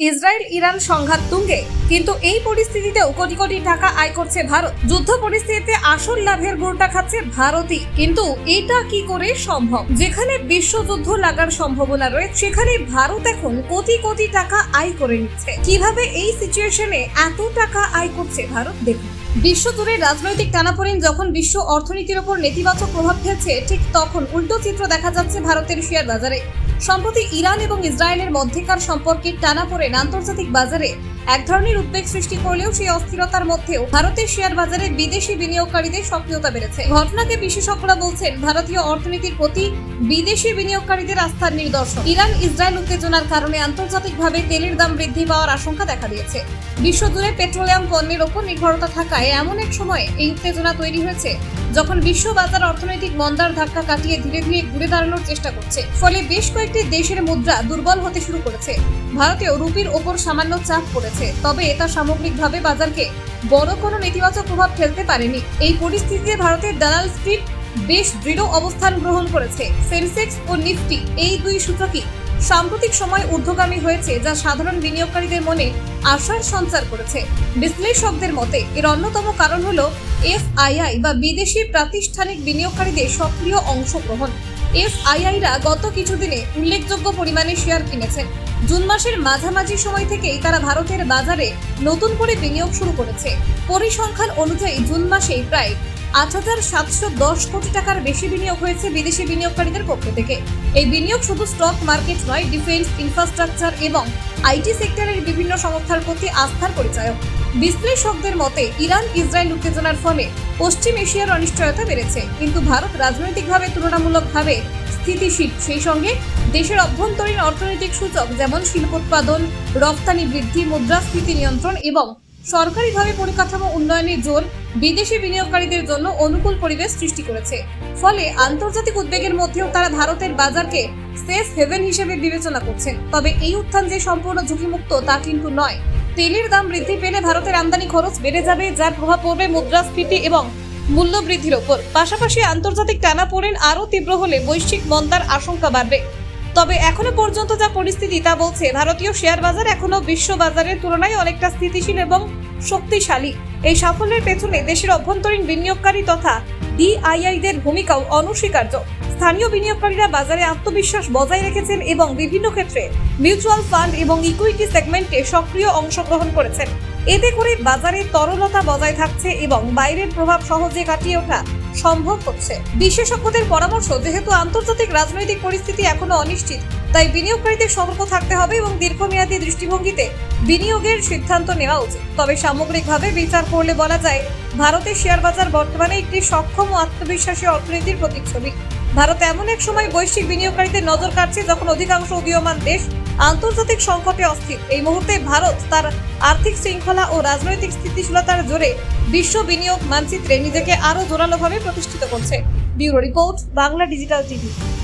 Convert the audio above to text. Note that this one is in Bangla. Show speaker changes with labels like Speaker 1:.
Speaker 1: ইসরায়েল ইরান সংঘাত তুঙ্গে। কিন্তু এই পরিস্থিতিতেও কোটি কোটি টাকা আয় করছে ভারত। যুদ্ধ পরিস্থিতিতে আসল লাভের গোড়টা খাচ্ছে ভারতই। কিন্তু এটা কি করে সম্ভব? যেখানে বিশ্বযুদ্ধ লাগার সম্ভাবনা রয়েছে, সেখানে ভারত এখন কোটি কোটি টাকা আয় করে নিচ্ছে। কীভাবে এই সিচুয়েশনে এত টাকা আয় করছে ভারত? দেখুন। বিশ্বজুড়ে রাজনৈতিক টানাপোড়েন যখন বিশ্ব অর্থনীতির ওপর নেতিবাচক প্রভাব ফেলছে, ঠিক তখন উল্টো চিত্র দেখা যাচ্ছে ভারতের শেয়ার বাজারে। সম্প্রতি ইরান এবং ইসরায়েলের মধ্যেকার সম্পর্কের টানাপোড়েন আন্তর্জাতিক বাজারে এক ধরনের উদ্বেগ সৃষ্টি করলেও সেই অস্থিরতার মধ্যেও ভারতের শেয়ার বাজারে বিদেশি বিনিয়োগকারীদের সক্রিয়তা বেড়েছে। ঘটনাকে বিশেষজ্ঞরা বলছেন, ভারতীয় অর্থনীতির প্রতি বিদেশি বিনিয়োগকারীদের আস্থার নিদর্শন। ইরান, ইসরায়েল উত্তেজনার কারণে আন্তর্জাতিকভাবে তেলের দাম বৃদ্ধি পাওয়ার আশঙ্কা দেখা দিয়েছে। বিশ্বজুড়ে পেট্রোলিয়াম পণ্যের ওপর নির্ভরতা থাকায় এমন এক সময়ে এই উত্তেজনা তৈরি হয়েছে। যখন বিশ্ব বাজার অর্থনৈতিক মন্দার ধাক্কা কাটিয়ে ধীরে ধীরে ঘুরে দাঁড়ানোর চেষ্টা করছে, ফলে বেশ কয়েকটি দেশের মুদ্রা দুর্বল হতে শুরু করেছে। ভারতেও রুপির ওপর সামান্য চাপ পড়েছে, তবে এটা সামগ্রিকভাবে বাজারকে বড় কোনো নেতিবাচক প্রভাব ফেলতে পারেনি। এই পরিস্থিতিতে ভারতের দালাল স্ট্রিট বেশ দৃঢ় অবস্থান গ্রহণ করেছে। সেন্সেক্স ও নিফটি এই দুই সূচকই সাম্প্রতিক সময় ঊর্ধ্বগামী হয়েছে যা সাধারণ বিনিয়োগকারীদের মনে আশার সঞ্চার করেছে। বিশ্লেষকদের মতে, এর অন্যতম কারণ হল এফআইআই বা বিদেশি প্রাতিষ্ঠানিক বিনিয়োগকারীদের সক্রিয় অংশগ্রহণ। এফআইআইরা গত কিছুদিনে উল্লেখযোগ্য পরিমাণে শেয়ার কিনেছেন। জুন মাসের মাঝামাঝি সময় থেকেই তারা ভারতের বাজারে নতুন করে বিনিয়োগ শুরু করেছে। পরিসংখ্যান অনুযায়ী জুন মাসেই প্রায় আট হাজার সাতশো দশ কোটি টাকার বেশি বিনিয়োগ হয়েছে বিদেশি বিনিয়োগকারীদের পক্ষ থেকে। এই বিনিয়োগ শুধু স্টক মার্কেট নয় ডিফেন্স ইনফ্রাস্ট্রাকচার এবং আইটি সেক্টরের বিভিন্ন সংস্থার প্রতি আস্থার পরিচায়ক। বিশ্লেষকদের মতে, ইরান, ইসরায়েল উত্তেজনার ফলে পশ্চিম এশিয়ার অনিশ্চয়তা বেড়েছে, কিন্তু ভারত রাজনৈতিকভাবে তুলনামূলকভাবে স্থিতিশীল। সেই সঙ্গে দেশের অভ্যন্তরীণ অর্থনৈতিক সূচক যেমন শিল্পোৎপাদন, রপ্তানি বৃদ্ধি, মুদ্রাস্ফীতি নিয়ন্ত্রণ এবং সরকারিভাবে পরিকাঠামো উন্নয়নের জোর বিদেশি বিনিয়োগকারীদের জন্য অনুকূল পরিবেশ সৃষ্টি করেছে। ফলে আন্তর্জাতিক উদ্বেগের মধ্যেও তারা ভারতের বাজারকে সেফ হেভেন হিসেবে বিবেচনা করছেন। তবে এই উত্থান যে সম্পূর্ণ ঝুঁকিমুক্ত তা কিন্তু নয়। তেলের দাম বৃদ্ধি পেলে ভারতের আমদানি খরচ বেড়ে যাবে, যার প্রভাব পড়বে মুদ্রাস্ফীতি এবং মূল্য বৃদ্ধির ওপর। পাশাপাশি আন্তর্জাতিক টানাপোড়েন আরও তীব্র হলে বৈশ্বিক মন্দার আশঙ্কা বাড়বে। তবে এখনও পর্যন্ত যা পরিস্থিতি তা বলছে, ভারতীয় শেয়ার বাজার এখনও বিশ্ব বাজারের তুলনায় অনেকটা স্থিতিশীল এবং শক্তিশালী। এই সাফল্যের পেছনে দেশের অভ্যন্তরীণ বিনিয়োগকারী তথা ডিআইআইদের ভূমিকাও অনস্বীকার্য। স্থানীয় বিনিয়োগকারীরা বাজারে আত্মবিশ্বাস বজায় রেখেছেন এবং বিভিন্ন ক্ষেত্রে মিউচুয়াল ফান্ড এবং ইকুইটি সেগমেন্টে সক্রিয় অংশগ্রহণ করেছেন। এতে করে বাজারে তরলতা বজায় থাকছে এবং বাইরের প্রভাব সহজে কাটিয়ে ওঠা সম্ভব হচ্ছে। বিশেষজ্ঞদের পরামর্শ, যেহেতু আন্তর্জাতিক রাজনৈতিক পরিস্থিতি এখনও অনিশ্চিত, তাই বিনিয়োগকারীদের সতর্ক থাকতে হবে এবং দীর্ঘমেয়াদী দৃষ্টিভঙ্গিতে বিনিয়োগের সিদ্ধান্ত নেওয়া উচিত। তবে সামগ্রিকভাবে বিচার করলে বলা যায় ভারতের শেয়ার বাজার বর্তমানে একটি সক্ষম ও আত্মবিশ্বাসী অর্থনীতির প্রতিচ্ছবি। ভারত এমন এক সময় বৈশ্বিক বিনিয়োগকারীদের নজর কাটছে যখন অধিকাংশ উদীয়মান দেশ আন্তর্জাতিক সংকটে অস্থির। এই মুহূর্তে ভারত তার আর্থিক শৃঙ্খলা ও রাজনৈতিক স্থিতিশীলতার জোরে বিশ্ব বিনিয়োগ মানচিত্রে নিজেকে আরও জোরালোভাবে প্রতিষ্ঠিত করছে। Bureau report, Bangla digital TV.